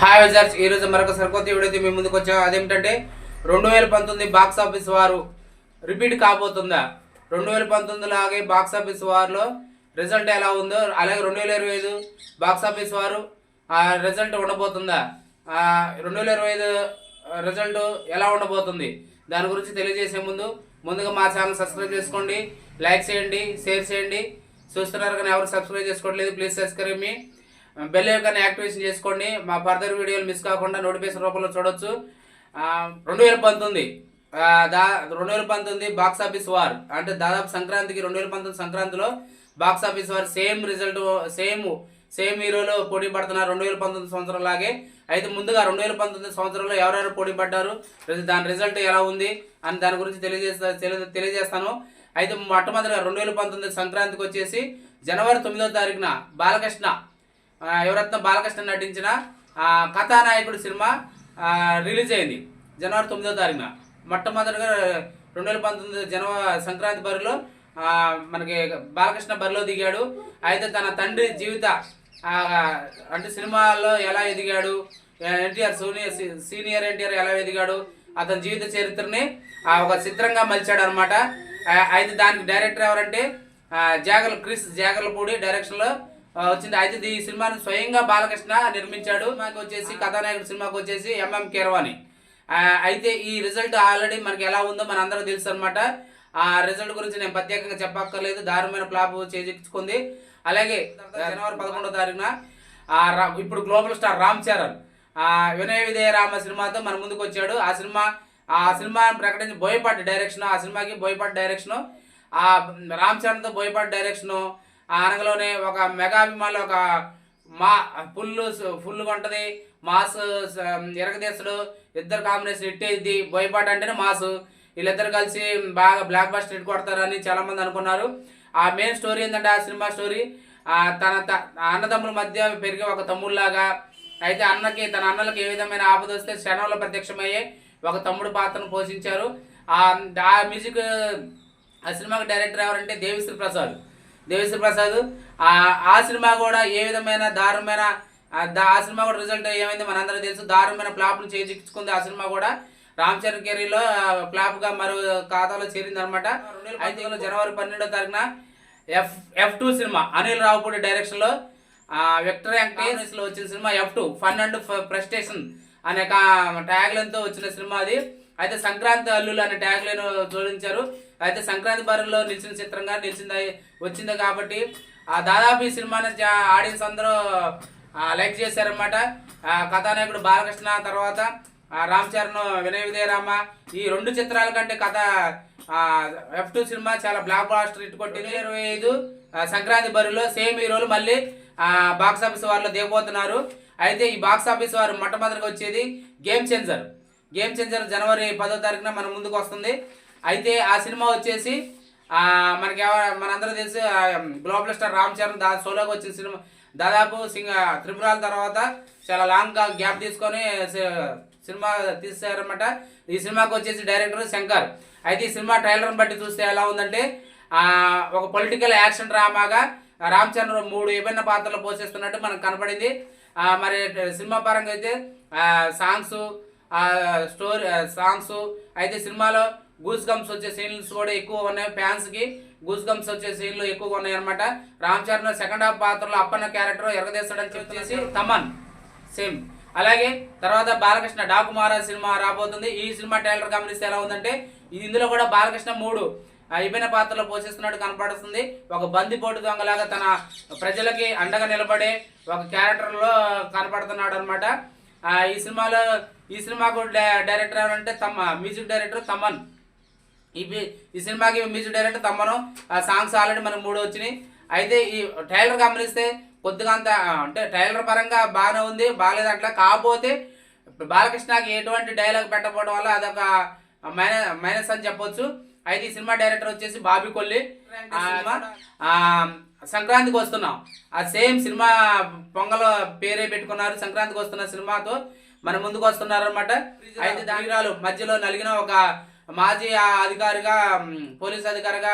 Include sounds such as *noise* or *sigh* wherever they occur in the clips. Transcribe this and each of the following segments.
Hi wizards ఈ రోజు మరొక సరికొత్త వీడియో మీ ముందుకు వచ్చాం. అదేమిటంటే రెండు వేల పంతొమ్మిది బాక్స్ ఆఫీస్ వారు రిపీట్ కాబోతుందా? రెండు వేల పంతొమ్మిది లాగే బాక్స్ ఆఫీస్ వారిలో రిజల్ట్ ఎలా ఉందో అలాగే రెండు వేల ఇరవై ఐదు బాక్స్ ఆఫీస్ వారు ఆ రిజల్ట్ ఉండబోతుందా? రెండు వేల ఇరవై ఐదు రిజల్ట్ ఎలా ఉండబోతుంది? దాని గురించి తెలియజేసే ముందు ముందుగా మా ఛానల్ సబ్స్క్రైబ్ చేసుకోండి లైక్ చేయండి షేర్ చేయండి. చూస్తున్నారు కానీ ఎవరు సబ్స్క్రైబ్ చేసుకోవట్లేదు ప్లీజ్ సబ్స్క్రైబ్ మీ బెల్ ఐకాన్ యాక్టివేషన్ చేసుకోండి. మా ఫర్దర్ వీడియోలు మిస్ కాకుండా నోటిఫికేషన్ రూపంలో చూడొచ్చు. రెండు వేల పంతొమ్మిది దా రెండు వేల పంతొమ్మిది బాక్స్ ఆఫీస్ వార్. అంటే దాదాపు సంక్రాంతికి రెండు వేల పంతొమ్మిది సంక్రాంతిలో box office war. Same result same same హీరోలో పోటీ పడుతున్నారు రెండు వేల పంతొమ్మిది సంవత్సరం లాగే. అయితే ముందుగా రెండు వేల పంతొమ్మిది సంవత్సరంలో ఎవరెవరు పోటీ పడ్డారు? దాని రిజల్ట్ ఎలా ఉంది? అని దాని గురించి తెలియజేస్తా తెలియజేస్తాను. అయితే మొట్టమొదటిగా రెండు వేల పంతొమ్మిది సంక్రాంతికి వచ్చేసి జనవరి తొమ్మిదో తారీఖున బాలకృష్ణ యువరత్న బాలకృష్ణ నటించిన కథానాయకుడు సినిమా రిలీజ్ అయింది జనవరి తొమ్మిదో తారీఖున. మొట్టమొదటిగా రెండు వేల పంతొమ్మిది జనవరి సంక్రాంతి బరిలో మనకి బాలకృష్ణ బరిలో దిగాడు. అయితే తన తండ్రి జీవిత అంటే సినిమాల్లో ఎలా ఎదిగాడు ఎన్టీఆర్ సీనియర్ సీనియర్ ఎన్టీఆర్ ఎలా ఎదిగాడు అతని జీవిత చరిత్రని ఆ, ఒక చిత్రంగా మలిచాడు అనమాట అయితే దానికి డైరెక్టర్ ఎవరంటే ఆ, క్రిస్ జాగర్లపూడి డైరెక్షన్లో వచ్చింది అయితే ఈ సినిమాని స్వయంగా బాలకృష్ణ నిర్మించాడు. మాకు వచ్చేసి కథానాయకుడు సినిమాకి వచ్చేసి ఎంఎం కీరవాణి. అయితే ఈ రిజల్ట్ ఆల్రెడీ మనకి ఎలా ఉందో మన అందరూ తెలుసు అనమాట ఆ రిజల్ట్ గురించి నేను ప్రత్యేకంగా చెప్పక్కర్లేదు. దారుణమైన ఫ్లాప్ చేజిక్చుకుంది అలాగే జనవరి పదకొండో తారీఖున ఇప్పుడు గ్లోబల్ స్టార్ రామ్ చరణ్ ఆ వినయ విజయ రామ సినిమాతో మన ముందుకు వచ్చాడు. ఆ సినిమా ఆ సినిమా ప్రకటించి బోయపాటి డైరెక్షన్ ఆ సినిమాకి బోయపాటి డైరెక్షన్ ఆ రామ్ చరణ్తో బోయపాటి డైరెక్షన్ ఆ అనగలోనే ఒక మెగా అభిమానులు ఒక మా ఫుల్ ఫుల్గా ఉంటుంది. మాస్ ఎరగదేశుడు ఇద్దరు కాంబినేషన్ ఇట్టేది అయింది అంటేనే మాస్. వీళ్ళిద్దరు కలిసి బాగా బ్లాక్ బస్టర్ హిట్ కొడతారని చాలా మంది అనుకున్నారు. ఆ మెయిన్ స్టోరీ ఏంటంటే ఆ సినిమా స్టోరీ తన త- అన్నదమ్ముల మధ్య పెరిగే ఒక తమ్ముళ్ళలాగా అయితే అన్నకి తన అన్నలకు ఏ విధమైన ఆపద వస్తే క్షణంలో ప్రత్యక్షమయ్యే ఒక తమ్ముడు పాత్రను పోషించారు. ఆ ఆ మ్యూజిక్ ఆ సినిమాకి డైరెక్టర్ ఎవరంటే దేవిశ్రీ ప్రసాద్. దేవిశ్రీ ప్రసాద్ ఆ సినిమా కూడా ఏ విధమైన దారుణమైన ఆ సినిమా కూడా రిజల్ట్ ఏమైంది మనందరికీ తెలుసు. దారుణమైన ఫ్లాప్ను చేజిక్చుకుంది ఆ సినిమా కూడా. రామ్ చరణ్ కెరీలో ఫ్లాప్గా మరో ఖాతాలో చేరింది అనమాట ఇందులో జనవరి పన్నెండో తారీఖున F F two cinema Anil Ravipudi డైరెక్షన్లో ఆ, విక్టర్లో వచ్చిన cinema F two fun and frustration అనే ట్యాగ్ లైన్తో వచ్చిన సినిమా అది. అయితే సంక్రాంతి అల్లులు అనే ట్యాగ్ లైన్ జోడించారు. అయితే సంక్రాంతి బరిలో నిలిచిన చిత్రంగా నిలిచింది వచ్చింది కాబట్టి ఆ దాదాపు ఈ సినిమాని ఆడియన్స్ అందరూ లైక్ చేశారనమాట కథానాయకుడు బాలకృష్ణ తర్వాత రామ్ చరణ్ వినయ విజయ రామ ఈ రెండు చిత్రాల కంటే కథ ఎఫ్ టూ సినిమా చాలా బ్లాక్ బాస్టర్ హిట్ కొట్టింది. ఇరవై ఐదు సంక్రాంతి బరిలో సేమ్ హీరోలు మళ్ళీ బాక్స్ ఆఫీస్ వారిలో దిగబోతున్నారు. అయితే ఈ బాక్స్ ఆఫీస్ వారు మొట్టమొదటిగా వచ్చేది గేమ్ చేంజర్. గేమ్ చేంజర్ జనవరి పదో తారీఖున మన ముందుకు వస్తుంది. అయితే ఆ సినిమా వచ్చేసి ఆ, మనకి మనందరూ తెలుసు ఆ, గ్లోబల్ స్టార్ రామ్ చరణ్ దా సోలోకి వచ్చిన సినిమా దాదాపు సింగ త్రిపురాల తర్వాత చాలా లాంగ్ గ్యాప్ తీసుకొని సినిమా తీసారన్నమాట ఈ సినిమాకి వచ్చేసి డైరెక్టర్ శంకర్. అయితే ఈ సినిమా ట్రైలర్ని బట్టి చూస్తే ఎలా ఉందంటే ఒక పొలిటికల్ యాక్షన్ డ్రామాగా రామ్ చరణ్ మూడు విభిన్న పాత్రలు పోషిస్తున్నట్టు మనకు కనపడింది. మరి సినిమా పరంగా అయితే సాంగ్స్ స్టోరీ సాంగ్స్ అయితే సినిమాలో గూస్ గమ్స్ వచ్చే సీన్స్ కూడా ఎక్కువ ఉన్నాయి ఫ్యాన్స్కి గూస్ గమ్స్ వచ్చే సీన్లు ఎక్కువగా ఉన్నాయి అనమాట రామ్ చరణ్ సెకండ్ హాఫ్ పాత్రలో అప్పన్న క్యారెక్టర్ ఎరగదేస్తాడని చెప్పేసి తమన్ సేమ్. అలాగే తర్వాత బాలకృష్ణ డాకు మహారాజ్ సినిమా రాబోతుంది. ఈ సినిమా ట్రైలర్ గమనిస్తే ఎలా ఉందంటే ఇది ఇందులో కూడా బాలకృష్ణ మూడు విభిన్న పాత్రలో పోషిస్తున్నట్టు కనపడుతుంది. ఒక బందిపోటు దొంగలాగా తన ప్రజలకి అండగా నిలబడే ఒక క్యారెక్టర్లో కనపడుతున్నాడు అనమాట ఈ సినిమాలో ఈ సినిమాకు డై- డైరెక్టర్ ఎవరంటే తమ్మ మ్యూజిక్ డైరెక్టర్ తమన్. ఈ ఈ సినిమాకి మ్యూజిక్ డైరెక్టర్ తమ్మను ఆ సాంగ్స్ ఆల్రెడీ మనకు మూడు వచ్చినాయి. అయితే ఈ ట్రైలర్ గమనిస్తే కొద్దిగా అంత అంటే ట్రైలర్ పరంగా బాగానే ఉంది బాగాలేదు అట్లా. కాకపోతే బాలకృష్ణకి ఎటువంటి డైలాగ్ పెట్టకపోవడం వల్ల అదొక మైనస్ మైనస్ అని చెప్పొచ్చు. అయితే ఈ సినిమా డైరెక్టర్ వచ్చేసి బాబీ కొల్లి. సంక్రాంతికి వస్తున్నాం. ఆ సేమ్ సినిమా పొంగల్ పేరే పెట్టుకున్నారు. సంక్రాంతికి వస్తున్న సినిమాతో మన ముందుకు వస్తున్నారు అనమాట అయితే దానిరాలు మధ్యలో నలిగిన ఒక మాజీ ఆ అధికారిగా పోలీస్ అధికారిగా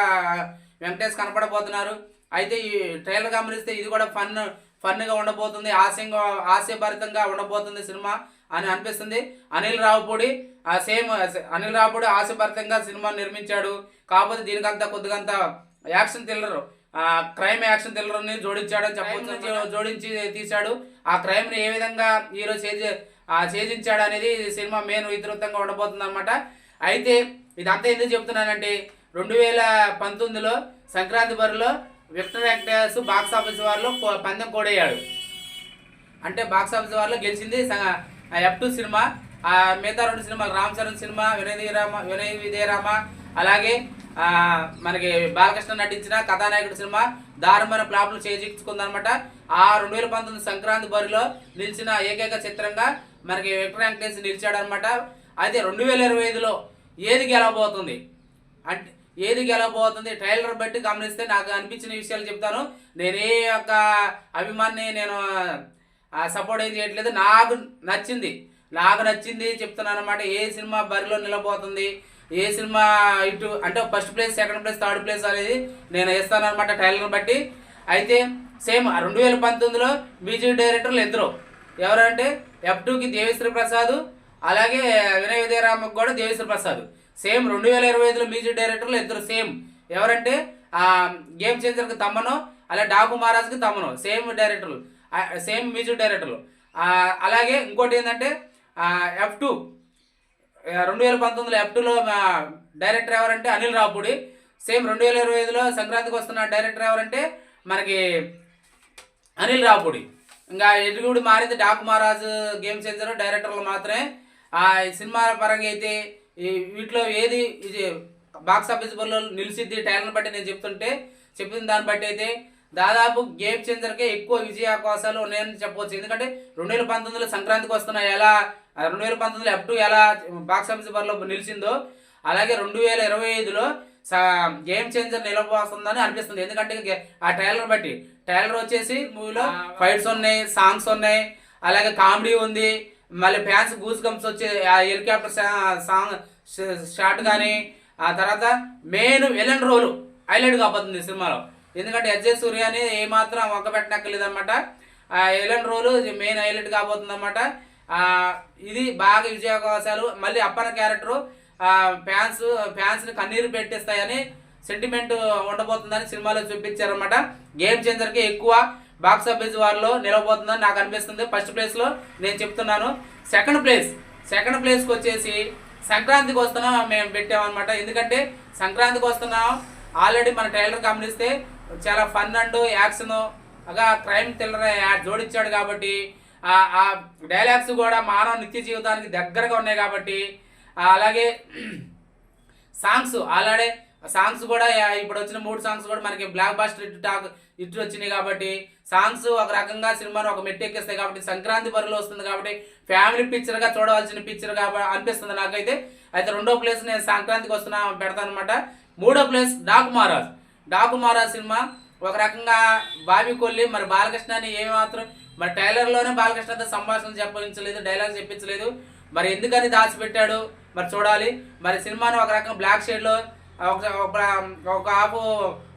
వెంకటేష్ కనపడబోతున్నారు. అయితే ఈ ట్రైలర్ గమనిస్తే ఇది కూడా ఫన్ ఫన్గా ఉండబోతుంది ఆశయంగా హాస్యభరితంగా ఉండబోతుంది సినిమా అని అనిపిస్తుంది. అనిల్ రావుపూడి ఆ సేమ్ అనిల్ రావుపూడి హాస్యభరితంగా సినిమా నిర్మించాడు. కాకపోతే దీనికంతా కొద్దిగంత యాక్షన్ థ్రిల్లర్. ఆ క్రైమ్ యాక్షన్ థ్రిల్లర్ని జోడించాడని చెప్పొచ్చు జోడించి తీశాడు. ఆ క్రైమ్ని ఏ విధంగా హీరో చేజ ఆ ఛేదించాడు అనేది సినిమా మెయిన్ ఇతృత్తంగా ఉండబోతుంది అనమాట అయితే ఇదంతా ఎందుకు చెప్తున్నానంటే రెండు వేల పంతొమ్మిదిలో సంక్రాంతి బరిలో విక్టర్ యాక్టర్స్ బాక్స్ ఆఫీస్ వారిలో పందెం కోడయ్యాడు. అంటే బాక్స్ ఆఫీస్ వారిలో గెలిచింది ఎఫ్ టూ సినిమా ఆ మిగతా రెండు సినిమాలు రామ్ చరణ్ సినిమా వినయ్ విరామ వినయ్ విజయరామ అలాగే మనకి బాలకృష్ణ నటించిన కథానాయకుడు సినిమా దారుణమైన ఫ్లాప్లు చేజిక్చుకుందనమాట ఆ రెండు వేల పంతొమ్మిది సంక్రాంతి బరిలో నిలిచిన ఏకైక చిత్రంగా మనకి విక్టర్ వెంకటేష్ నిలిచాడనమాట. అయితే రెండు వేల ఇరవై ఐదులో ఏది గెలవబోతుంది? అంటే ఏది గెలవబోతుంది? ట్రైలర్ బట్టి గమనిస్తే నాకు అనిపించిన విషయాలు చెప్తాను. నేను ఏ యొక్క అభిమాన్ని నేను సపోర్ట్ ఏం చేయట్లేదు. నాకు నచ్చింది. నాకు నచ్చింది చెప్తున్నాను అనమాట ఏ సినిమా బరిలో నిలబోతుంది? ఏ సినిమా ఇటు అంటే first place second place third place అనేది నేను వేస్తాను అనమాట ట్రైలర్ బట్టి. అయితే సేమ్ రెండు వేల పంతొమ్మిదిలో మ్యూజిక్ డైరెక్టర్లు ఇద్దరు. ఎవరంటే ఎఫ్ టూకి దేవిశ్రీ ప్రసాద్ అలాగే వినయ విజయరామకు కూడా దేవేశ్వర ప్రసాద్. సేమ్ రెండు వేల ఇరవై ఐదులో మ్యూజిక్ డైరెక్టర్లు ఇద్దరు సేమ్. ఎవరంటే ఆ, గేమ్ చేంజర్కి తమ్మను అలాగే డాకు మహారాజ్కి తమ్మను సేమ్ డైరెక్టర్లు. సేమ్ మ్యూజిక్ డైరెక్టర్లు. అలాగే ఇంకోటి ఏంటంటే ఎఫ్ టూ రెండు వేల పంతొమ్మిదిలో ఎఫ్ టూలో డైరెక్టర్ ఎవరంటే అనిల్ రాపుడి సేమ్ రెండు వేల ఇరవై ఐదులో సంక్రాంతికి వస్తున్న డైరెక్టర్ ఎవరంటే మనకి అనిల్ రాపుడి ఇంకా ఎదుగుడు మారింది డాకు మహారాజ్ గేమ్ చేంజర్ డైరెక్టర్లు మాత్రమే. ఆ ఈ సినిమా పరంగా అయితే ఈ వీటిలో ఏది ఇది బాక్స్ ఆఫీస్ బరిలో నిలిచిద్ది టైలర్ బట్టి నేను చెప్తుంటే చెప్పిన దాన్ని బట్టి అయితే దాదాపు గేమ్ చేంజర్కే ఎక్కువ విజయ అవకాశాలు ఉన్నాయని చెప్పవచ్చు ఎందుకంటే రెండు వేల పంతొమ్మిదిలో సంక్రాంతికి వస్తున్న ఎలా రెండు వేల పంతొమ్మిదిలో ఎఫ్ టూ ఎలా బాక్స్ ఆఫీస్ బరిలో నిలిచిందో అలాగే రెండు వేల ఇరవై ఐదులో గేమ్ చేంజర్ నిలబోస్తుందని అనిపిస్తుంది. ఎందుకంటే ఆ ట్రైలర్ బట్టి ట్రైలర్ వచ్చేసి మూవీలో ఫైట్స్ ఉన్నాయి సాంగ్స్ ఉన్నాయి అలాగే కామెడీ ఉంది. మళ్ళీ ఫ్యాన్స్ గూస్ గమ్స్ వచ్చే ఆ హెలికాప్టర్ సాంగ్ షాట్ కానీ ఆ తర్వాత మెయిన్ విలన్ రోల్ హైలైట్ కాబోతుంది సినిమాలో. ఎందుకంటే ఎస్జే సూర్యని ఏమాత్రం వంక పెట్టనక్కర్లేదన్నమాట. ఆ విలన్ రోల్ మెయిన్ హైలైట్ కాబోతుంది అనమాట ఇది బాగా విజయావకాశాలు మళ్ళీ అప్పన క్యారెక్టర్ ఫ్యాన్స్ ఫ్యాన్స్ని కన్నీరు పెట్టేస్తాయని సెంటిమెంట్ ఉండబోతుందని సినిమాలో చూపించారనమాట గేమ్ చేంజర్కి ఎక్కువ బాక్స్ ఆఫీస్ వారిలో నిలవబోతుందని నాకు అనిపిస్తుంది. ఫస్ట్ ప్లేస్లో నేను చెప్తున్నాను. సెకండ్ ప్లేస్ సెకండ్ ప్లేస్కి వచ్చేసి సంక్రాంతికి వస్తున్నాం మేము పెట్టామన్నమాట ఎందుకంటే సంక్రాంతికి వస్తున్నాం. ఆల్రెడీ మన ట్రైలర్ గమనిస్తే చాలా ఫన్ అండ్ యాక్షన్ అగా క్రైమ్ థ్రిల్లర్ జోడించాడు కాబట్టి ఆ డైలాగ్స్ కూడా మానవ నిత్య జీవితానికి దగ్గరగా ఉన్నాయి కాబట్టి అలాగే *clears throat* సాంగ్స్ ఆల్రెడీ సాంగ్స్ కూడా ఇప్పుడు వచ్చిన మూడు సాంగ్స్ కూడా మనకి బ్లాక్ బాస్టర్ ఇటు టాక్ ఇటు వచ్చినాయి కాబట్టి సాంగ్స్ ఒక రకంగా సినిమాను ఒక మెట్టు ఎక్కిస్తాయి కాబట్టి సంక్రాంతి బరిలో వస్తుంది కాబట్టి ఫ్యామిలీ పిక్చర్గా చూడవలసిన పిక్చర్ కాబట్టి అనిపిస్తుంది నాకైతే. అయితే రెండో ప్లేస్ నేను సంక్రాంతికి వస్తున్నా పెడతాను అనమాట మూడో ప్లేస్ డాకు మహారాజ్. డాకు మహారాజ్ సినిమా ఒక రకంగా బావి కొల్లి మరి బాలకృష్ణని ఏమాత్రం మరి టైలర్లోనే బాలకృష్ణతో సంభాషణ చెప్పించలేదు డైలాగ్ చెప్పించలేదు. మరి ఎందుకని దాచిపెట్టాడు? మరి చూడాలి. మరి సినిమాను ఒక రకంగా బ్లాక్ షేడ్లో ఒక ఒక ఒక ఆపు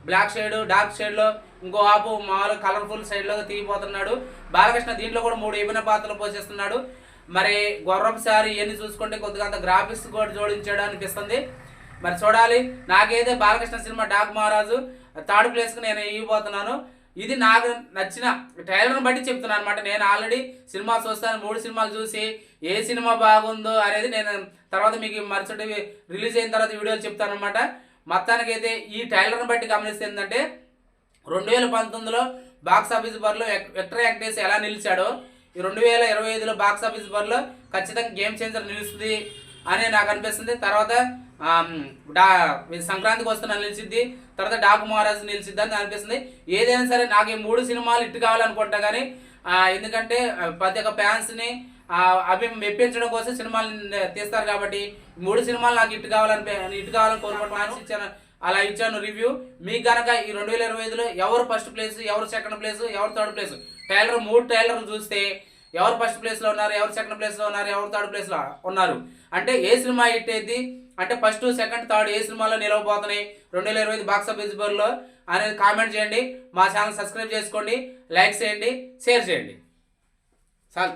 బ్లాక్ షేడ్ డార్క్ షేడ్లో ఇంకో ఆపు మామూలు కలర్ఫుల్ సైడ్లో తీయిపోతున్నాడు బాలకృష్ణ దీంట్లో కూడా మూడు విభిన్న పాత్రలు పోషిస్తున్నాడు. మరి గుర్రపు సారి ఇవన్నీ చూసుకుంటే కొద్దిగా అంత గ్రాఫిక్స్ కూడా జోడించాడు అనిపిస్తుంది. మరి చూడాలి. నాకైతే బాలకృష్ణ సినిమా డాక్ మహారాజు. థర్డ్ ప్లేస్కి నేను ఇవ్వబోతున్నాను. ఇది నాకు నచ్చిన ట్రైలర్ని బట్టి చెప్తున్నాను అనమాట నేను ఆల్రెడీ సినిమా చూస్తాను. మూడు సినిమాలు చూసి ఏ సినిమా బాగుందో అనేది నేను తర్వాత మీకు మరుసటి రిలీజ్ అయిన తర్వాత వీడియోలు చెప్తాను అనమాట మొత్తానికి అయితే ఈ టైలర్ని బట్టి గమనిస్తే ఏంటంటే రెండు వేల పంతొమ్మిదిలో బాక్స్ ఆఫీస్ బరిలో వెక్టర్ వెంకటేష్ ఎలా నిలిచాడో ఈ రెండు వేల ఇరవై ఐదులో బాక్స్ ఆఫీస్ బరిలో ఖచ్చితంగా గేమ్ చేంజర్ నిలుస్తుంది అని నాకు అనిపిస్తుంది. తర్వాత డా సంక్రాంతికి వస్తున్న నిలిచిద్ది తర్వాత డాకు మహారాజ్ నిలిచిద్ది అని అనిపిస్తుంది. ఏదైనా సరే నాకు ఈ మూడు సినిమాలు ఇట్టు కావాలనుకుంటా కానీ ఎందుకంటే ప్రతి ఒక్క ఫ్యాన్స్ని అవి మెప్పించడం కోసం సినిమాలు తీస్తారు కాబట్టి మూడు సినిమాలు నాకు ఇటు కావాలని ఇటు కావాలని కోరుకుంటున్నాను ఇచ్చాను. అలా ఇచ్చాను రివ్యూ మీకు గనక ఈ రెండు వేల ఇరవై ఐదులో ఎవరు ఫస్ట్ ప్లేస్ ఎవరు సెకండ్ ప్లేస్ ఎవరు థర్డ్ ప్లేస్ టైలర్ మూడు టైలర్లు చూస్తే ఎవరు ఫస్ట్ ప్లేస్లో ఉన్నారు ఎవరు సెకండ్ ప్లేస్లో ఉన్నారు ఎవరు థర్డ్ ప్లేస్లో ఉన్నారు? అంటే ఏ సినిమా హిట్ అయింది? అంటే ఫస్ట్ సెకండ్ థర్డ్ ఏ సినిమాలో నిలవబోతున్నాయి? రెండు వేల ఇరవై ఐదు బాక్స్ ఆఫీస్ బోర్లో అనేది కామెంట్ చేయండి. మా ఛానల్ సబ్స్క్రైబ్ చేసుకోండి లైక్ చేయండి షేర్ చేయండి. చాలు.